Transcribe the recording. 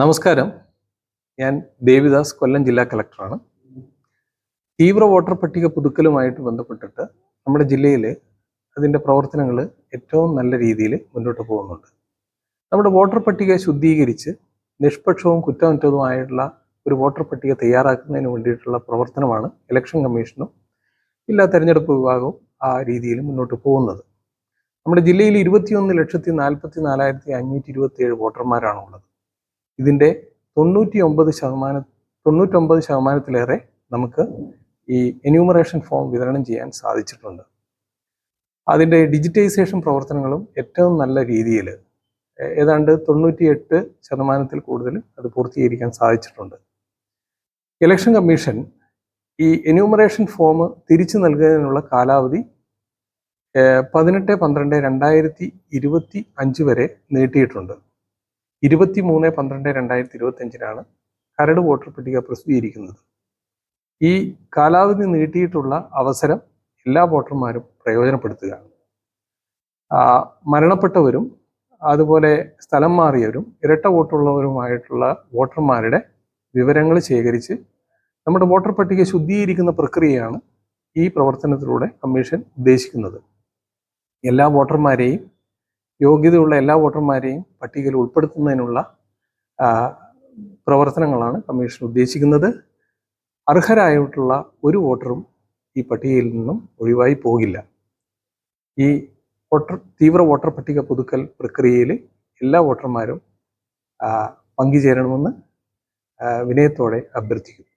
നമസ്കാരം. ഞാൻ ദേവിദാസ് കൊല്ലം ജില്ലാ കളക്ടറാണ്. തീവ്ര വോട്ടർ പട്ടിക പുതുക്കലുമായിട്ട് ബന്ധപ്പെട്ടിട്ട് നമ്മുടെ ജില്ലയിൽ അതിന്റെ പ്രവർത്തനങ്ങൾ ഏറ്റവും നല്ല രീതിയിൽ മുന്നോട്ട് പോകുന്നുണ്ട്. നമ്മുടെ വോട്ടർ പട്ടിക ശുദ്ധീകരിച്ച് നിഷ്പക്ഷവും കുറ്റമറ്റതുമായിട്ടുള്ള ഒരു വോട്ടർ പട്ടിക തയ്യാറാക്കുന്നതിന് വേണ്ടിയിട്ടുള്ള പ്രവർത്തനമാണ് ഇലക്ഷൻ കമ്മീഷനും ജില്ലാ തെരഞ്ഞെടുപ്പ് വിഭാഗവും ആ രീതിയിൽ മുന്നോട്ട് പോകുന്നത്. നമ്മുടെ ജില്ലയിൽ ഇരുപത്തിയൊന്ന് ലക്ഷത്തി നാൽപ്പത്തി നാലായിരത്തി അഞ്ഞൂറ്റി ഇരുപത്തി ഏഴ് വോട്ടർമാരാണുള്ളത്. ഇതിന്റെ തൊണ്ണൂറ്റി ഒമ്പത് ശതമാനം തൊണ്ണൂറ്റൊമ്പത് ശതമാനത്തിലേറെ നമുക്ക് ഈ എന്യൂമറേഷൻ ഫോം വിതരണം ചെയ്യാൻ സാധിച്ചിട്ടുണ്ട്. അതിന്റെ ഡിജിറ്റൈസേഷൻ പ്രവർത്തനങ്ങളും ഏറ്റവും നല്ല രീതിയിൽ ഏതാണ്ട് തൊണ്ണൂറ്റിയെട്ട് ശതമാനത്തിൽ കൂടുതൽ അത് പൂർത്തീകരിക്കാൻ സാധിച്ചിട്ടുണ്ട്. ഇലക്ഷൻ കമ്മീഷൻ ഈ എന്യൂമറേഷൻ ഫോം തിരിച്ചു നൽകുന്നതിനുള്ള കാലാവധി പതിനെട്ട് പന്ത്രണ്ട് രണ്ടായിരത്തി ഇരുപത്തി അഞ്ച് വരെ നീട്ടിയിട്ടുണ്ട്. ഇരുപത്തി മൂന്ന് പന്ത്രണ്ട് രണ്ടായിരത്തി ഇരുപത്തി അഞ്ചിനാണ് കരട് വോട്ടർ പട്ടിക പ്രസിദ്ധീകരിക്കുന്നത്. ഈ കാലാവധി നീട്ടിയിട്ടുള്ള അവസരം എല്ലാ വോട്ടർമാരും പ്രയോജനപ്പെടുത്തുക മരണപ്പെട്ടവരും അതുപോലെ സ്ഥലം മാറിയവരും ഇരട്ട വോട്ടുള്ളവരുമായിട്ടുള്ള വോട്ടർമാരുടെ വിവരങ്ങൾ ശേഖരിച്ച് നമ്മുടെ വോട്ടർ പട്ടിക ശുദ്ധീകരിക്കുന്ന പ്രക്രിയയാണ് ഈ പ്രവർത്തനത്തിലൂടെ കമ്മീഷൻ ഉദ്ദേശിക്കുന്നത്. എല്ലാ വോട്ടർമാരെയും യോഗ്യതയുള്ള എല്ലാ വോട്ടർമാരെയും പട്ടികയിൽ ഉൾപ്പെടുത്തുന്നതിനുള്ള പ്രവർത്തനങ്ങളാണ് കമ്മീഷൻ ഉദ്ദേശിക്കുന്നത്. അർഹരായിട്ടുള്ള ഒരു വോട്ടറും ഈ പട്ടികയിൽ നിന്നും ഒഴിവായി പോകില്ല. ഈ വോട്ടർ തീവ്ര വോട്ടർ പട്ടിക പുതുക്കൽ പ്രക്രിയയിൽ എല്ലാ വോട്ടർമാരും പങ്കുചേരണമെന്ന് വിനയത്തോടെ അഭ്യർത്ഥിക്കുന്നു.